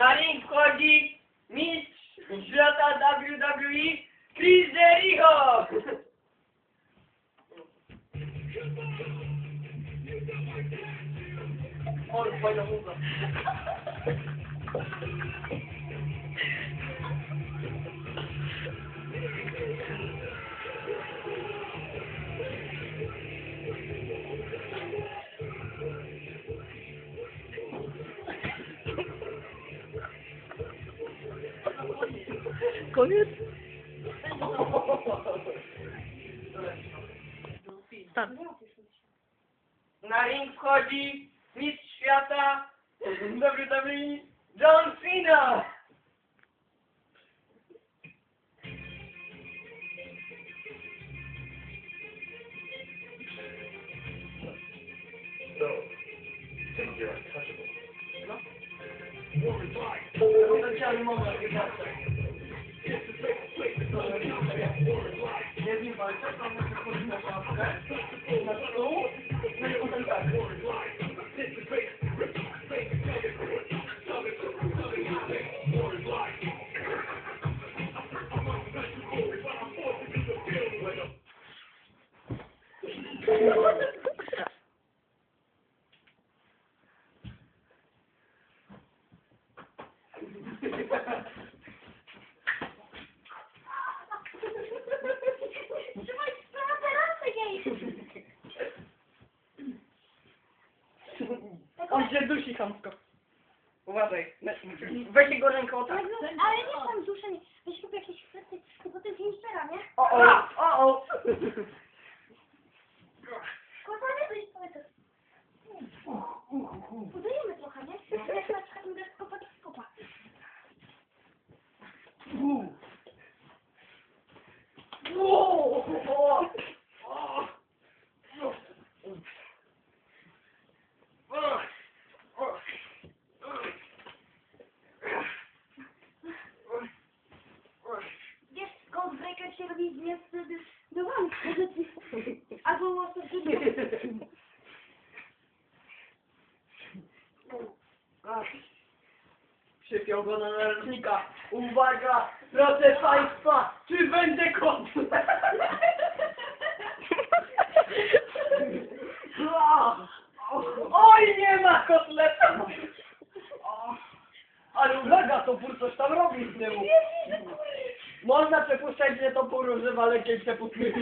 Tarim Code Mitch, JWWI Cris Eriho. Olha, foi. Koniec? Start. Na ring wchodzi mistrz świata WWE John Cena! Moment, wybaczę. Nie Trzymaj sprawę teraz, jej! On się dusi chamsko. Uważaj, weź jego ręką tak. Ale nie tam duszenie. Weź kup jakieś kwiaty, bo to jest instera, nie? O, o, o, o. Budujemy trochę, nie? Jak na przykład będę kopać z wrogo na narocznika. Uwaga, proszę Państwa, czy będę kotu? Oj, nie ma kotleta! Ale uwaga, topór coś tam robi z tyłu. Można przepuszczać, gdzie topór używa lekkiej przepustki.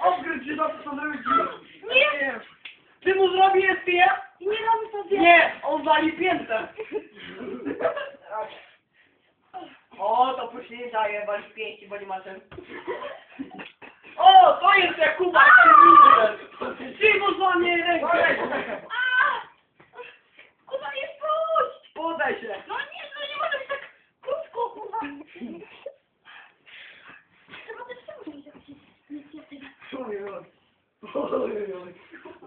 Odgryź się do Nie! Ty mu zrobisz pijak? Nie. Nie, on wali piętę. O, to później daje wali pięści, bo nie ma ten. O, to jest Jakuba, Ty mu złamie rękę. A! Kurwa, nie spuść! Podaj się. No nie, no nie może być tak krótko, kurwa. Trzeba też przemusić jakoś inicjatywę.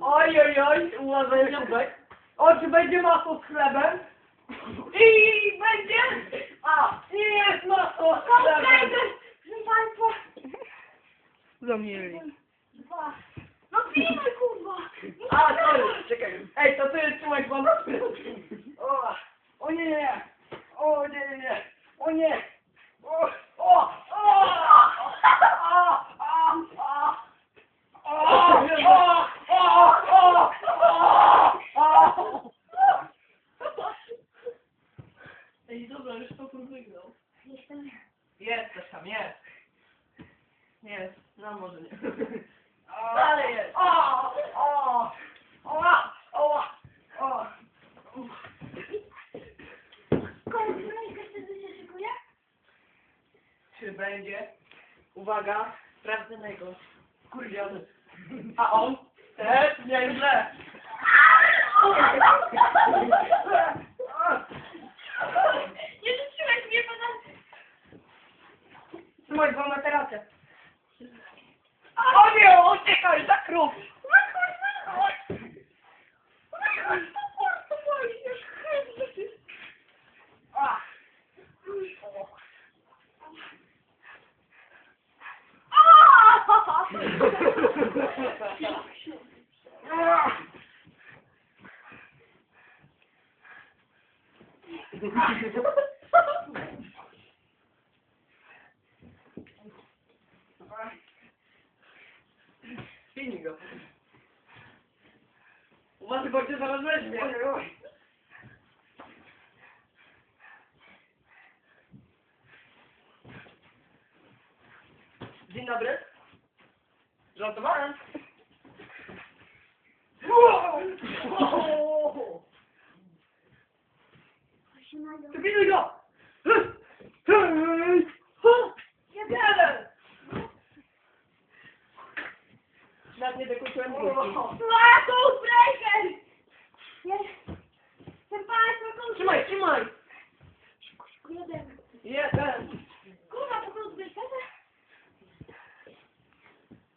Oj, oj, oj, uważaj Jakubek. O, czy będzie masło z chlebem? I będzie? A, i jest masło z chlebem. Proszę Państwa, Zamieli. dwa. No pilnuj, kurwa! A, to już, czekaj. Ej, to ty trzymaj pan. O, o nie, nie, nie. O nie, nie, nie. O nie. Jest, no może nie. Ale jest. O, o, o, o, o. Kolejka wtedy się szykuje? Czy będzie? Uwaga, sprawdzonego. Kurwiony. A on? Też nieźle. Nie rzuciłeś mnie pana... Trzymaj dwa materace. O nie, que caiu da cruz. Spinij go. Uważaj, bo cię zaraz weźmie. Oj, oj. Dzień dobry. Żartowałem. Wow! Proszę Mario. Ty pilnuj go! Hej! Jeden! Nawet nie dokuczyłem górki. A, Ghostbreaker! Jest. Ten państwo Ghostbreaker. Trzymaj, trzymaj! Jeden. Jeden! Kurwa, to Ghostbreakerze?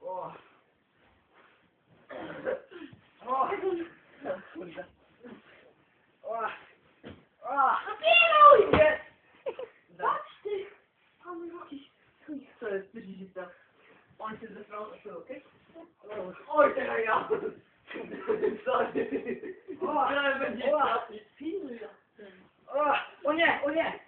O! O! Kurde. O! O! No pilnuj! Jest! Patrz ty. O mój Boże. Co jest? Co się stało? On się zesrał na tył, okej? Oj, teraz ja! Sorry. O, teraz będzie trafić. Pilnuj. O, o nie, o nie!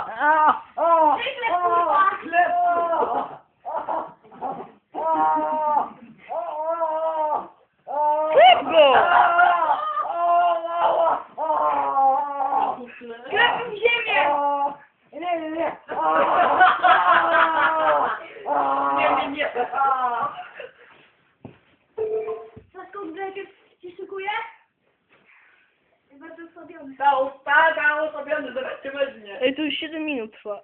Nasz Ghostbreaker się szykuje? Jest bardzo osłabiony. Stał, stał, stał, osobiony, zaraz cię weźmie. Ej, to już 7 minut trwa.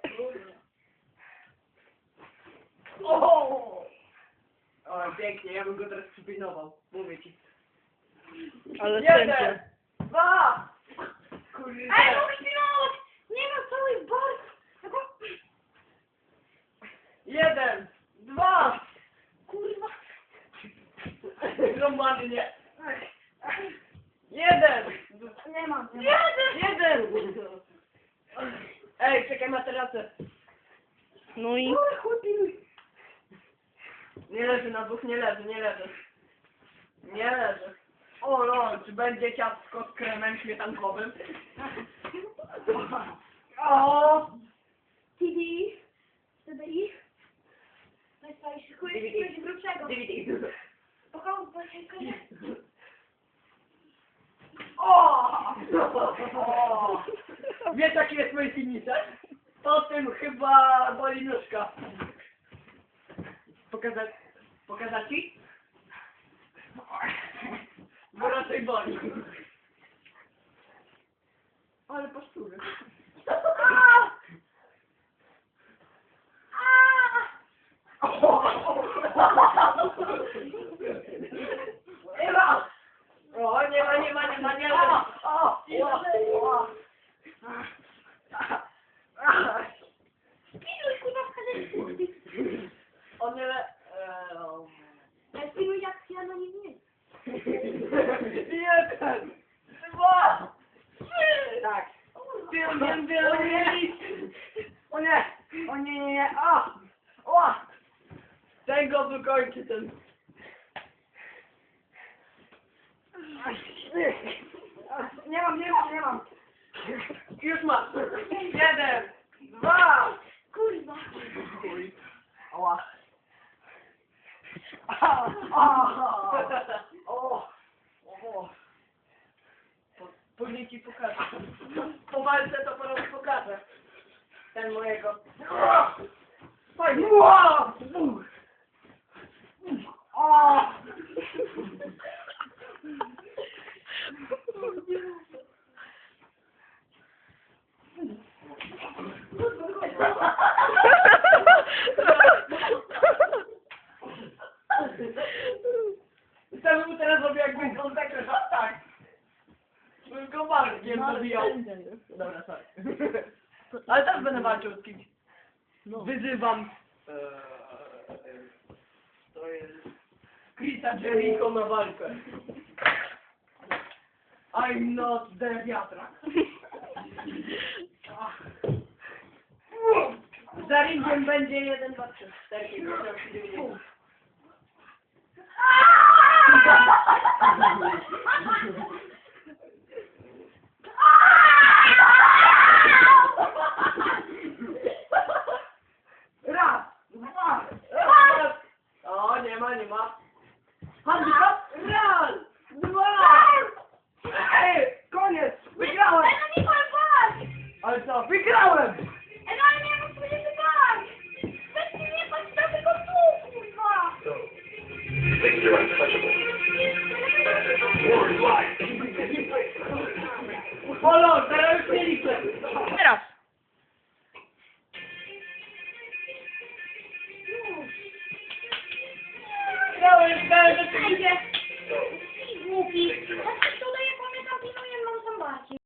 O! O, pięknie, ja bym go teraz przypilnował. Mówię ci. Ale Jeden! sędzia. Dwa! Kurde. Ej, mogę pilnować! Nie ma całej barki. Tylko... Jeden! Dwa! Nie. Jeden! Nie mam. Jeden! Ej, czekaj materacę. No i. Nie leży na dwóch, nie leży, nie leży. Nie leży. O lol, czy będzie ciastko z kremem śmietankowym? O! TD. TDI. Państwa, się coś grubszego. DVD. Poczekaj. O! Wiesz jaki jest mój finisher? To tym chyba boli nóżka. Pokazać? Pokazać ci? Bo raczej boli. Ale paszczury. A! A! Nie ma! O, nie ma, nie ma, nie ma, nie ma! O! O! O! Pilnuj, kurwa, w kadencji. On nie le... eee, Ja pilnuj, jak ja na nim nie. Jeden! Dwa! Trzy! Tak. Wiem, wiem, wiem! O nie! O nie, nie, nie! O! O! Ten go ten... Nie mam, nie mam, nie mam! Już masz! Jeden! Dwa! Kurwa. Ała! O! O! O! Po- Później ci pokażę. Po walce to panu pokażę. Ten mojego. Fajnie. O! Chcę mu teraz robię jakby on tak. Bym go barkiem zabijał. Dobra, sorry. Ale też będę walczył z kimś. No. Wyzywam. Eee, To jest... Chrisa Jericho na walkę. I'm not the wiatrak. Za ringiem będzie 1, 2, 3, 4, 5, 6, 7, 8, 9. Raz, Polo, teraz